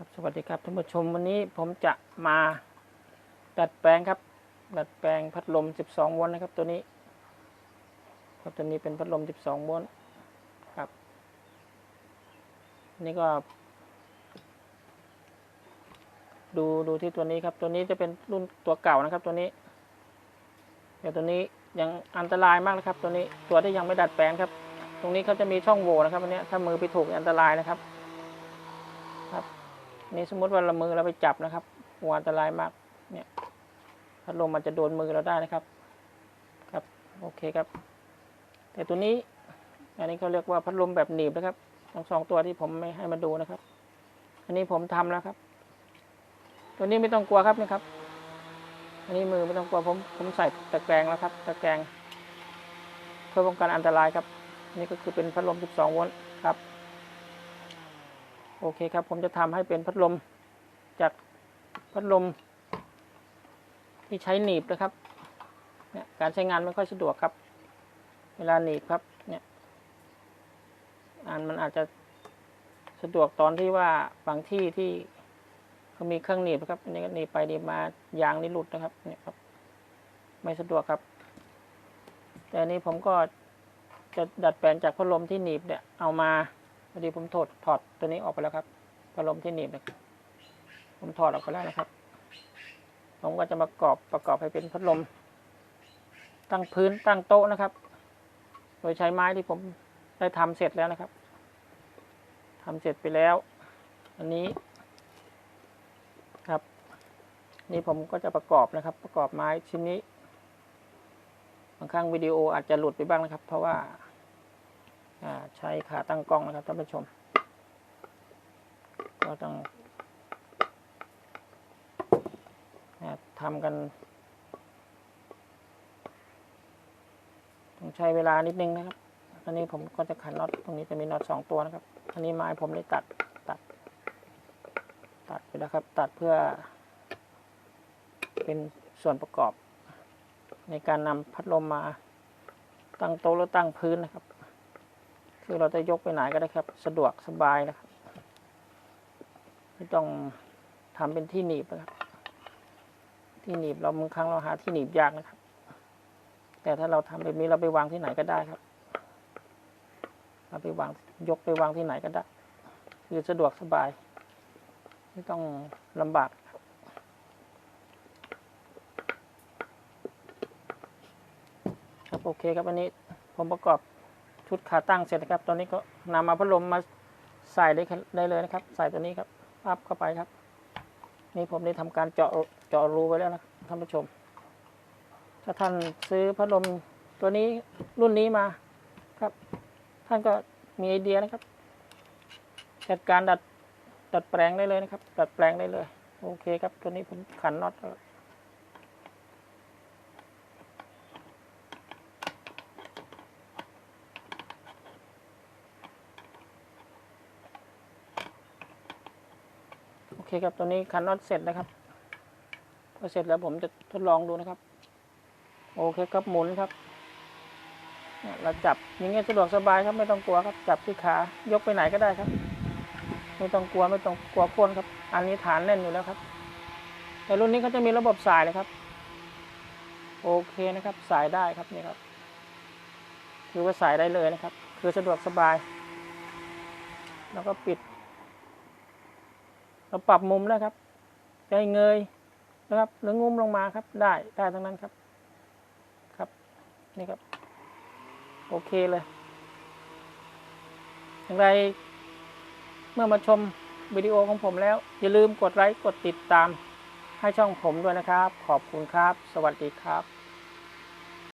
ครับสวัสดีครับท่านผู้ชมวันนี้ผมจะมาดัดแปลงครับ ดัดแปลงพัดลม 12 โวลต์นะครับ ตัวนี้ ครับตัวนี้เป็นพัดลม 12 โวลต์ครับ นี่ก็ ดูดูที่ตัวนี้ครับ ตัวนี้จะเป็นรุ่นตัวเก่านะครับ ตัวนี้เดี๋ยวตัวนี้ยังอันตรายมากนะครับ ตัวนี้ตัวที่ยังไม่ดัดแปลงครับ ตรงนี้เขาจะมีช่องโหว่นะครับอันนี้ถ้ามือไปถูกอันตรายนะครับ นี่สมมติว่าเรามือเราไปจับนะครับหัวอันตรายมากเนี่ยพัดลมมันจะโดนมือเราได้นะครับ ครับโอเคครับ แต่ตัวนี้ อันนี้เขาเรียกว่าพัดลมแบบหนีบนะครับทั้งสองตัวที่ผมไม่ให้มาดูนะครับ อันนี้ผมทำแล้วครับ ตัวนี้ไม่ต้องกลัวครับนะครับ อันนี้มือไม่ต้องกลัวผมผมใส่ตะแกรงแล้วครับ ตะแกรงเพื่อป้องกันอันตรายครับ นี่ก็คือเป็นพัดลม 12 โวลต์ครับ โอเคครับ ผมจะทำให้เป็นพัดลมจากพัดลม ที่ใช้หนีบนะครับเนี่ยการใช้งานไม่ค่อยสะดวกครับ เวลาหนีบครับเนี่ยอันมันอาจจะสะดวกตอนที่ว่าบางที่ที่เขามีเครื่องหนีบนะครับอันนี้ก็หนีบไปหนีบมายางนี่หลุดนะครับเนี่ยครับ ไม่สะดวกครับ แต่อันนี้ผมก็จะดัดแปลงจากพัดลมที่หนีบเนี่ยเอามา อดีผมถอดถอดตัวนี้ออกไปแล้วครับพัดลมที่หนีบนะครับ ผมถอดออกไปแล้วนะครับ ผมก็จะประกอบประกอบให้เป็นพัดลม ตั้งพื้นตั้งโต๊ะนะครับ โดยใช้ไม้ที่ผมได้ทำเสร็จแล้วนะครับทำเสร็จไปแล้ว อันนี้ครับ นี่ผมก็จะประกอบนะครับ ประกอบไม้ชิ้นนี้บางครั้งวิดีโออาจจะหลุดไปบ้างนะครับ เพราะว่า ใช้ขาตั้งกล้องนะครับท่านผู้ชม ก็ต้องทำกัน ต้องใช้เวลานิดนึงนะครับอันนี้ผมก็จะขันน็อตตรงนี้จะมีน็อตสองตัวนะครับ อันนี้ไม้ผมได้ตัดตัด ตัดไปแล้วครับ ตัดเพื่อ เป็นส่วนประกอบ ในการนำพัดลมมาตั้งโต๊ะหรือตั้งพื้นนะครับ คือเราจะยกไปไหนก็ได้ครับ สะดวกสบายนะครับไม่ต้องทำเป็นที่หนีบนะครับ ที่หนีบเราบางครั้งเราหาที่หนีบยากนะครับ แต่ถ้าเราทำแบบนี้เราไปวางที่ไหนก็ได้ครับ เราไปวางยกไปวางที่ไหนก็ได้ คือสะดวกสบาย ไม่ต้องลำบากครับครับโอเคครับอันนี้ผมประกอบ ชุดขาตั้งเสร็จนะครับ ตอนนี้ก็นำมาพัดลมมาใส่ได้ได้เลยนะครับ ใส่ตัวนี้ครับอัพเข้าไปครับ นี่ผมได้ทำการเจาะเจาะรูไว้แล้วนะท่านผู้ชม ถ้าท่านซื้อพัดลมตัวนี้รุ่นนี้มาครับ ท่านก็มีไอเดียนะครับ จัดการดัดดัดแปลงได้เลยนะครับ ดัดแปลงได้เลย โอเคครับ ตัวนี้ผมขันน็อตแล้ว โอ เคครับตัวนี้คันน็อตเสร็จนะครับพอเสร็จแล้วผมจะทดลองดูนะครับ โอเคครับหมุนครับเนี่ยเราจับอย่างเงี้ยสะดวกสบายครับไม่ต้องกลัวครับจับที่ขายกไปไหนก็ได้ครับ ไม่ต้องกลัวไม่ต้องกลัวโคนครับ อันนี้ฐานแน่นอยู่แล้วครับ แต่รุ่นนี้เขาจะมีระบบสายเลยครับ โอเคนะครับสายได้ครับนี่ครับคือว่าสายได้เลยนะครับ คือสะดวกสบาย แล้วก็ปิด เราปรับมุมแล้วครับจะให้เงยนะครับ หรืองุ้มลงมาครับ ได้ได้ทั้งนั้นครับ ครับนี่ครับ โอเคเลย อย่างไรเมื่อมาชมวิดีโอของผมแล้ว อย่าลืมกดไลค์กดติดตามให้ช่องผมด้วยนะครับ ขอบคุณครับ สวัสดีครับ